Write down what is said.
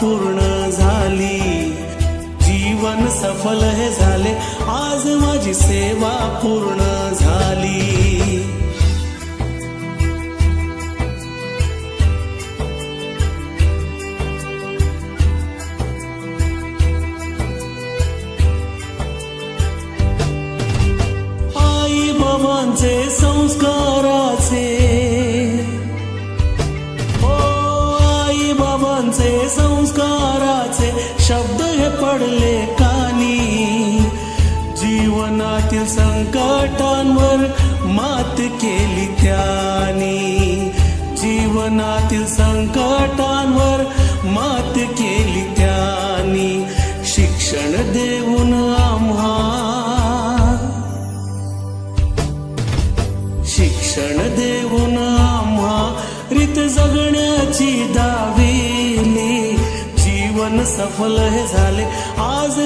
पूर्ण झाली. जीवन सफल हे झाले. आज माझी सेवा पूर्ण झाली. आई बाबांचे जीवनाचे शब्द हे पडले कानी. जीवनातील संकटांवर मात केली त्यानी. जीवनातील संकटांवर मात केली त्यानी. शिक्षण देऊन आम्हा. शिक्षण देऊन सफल हे झाले. आज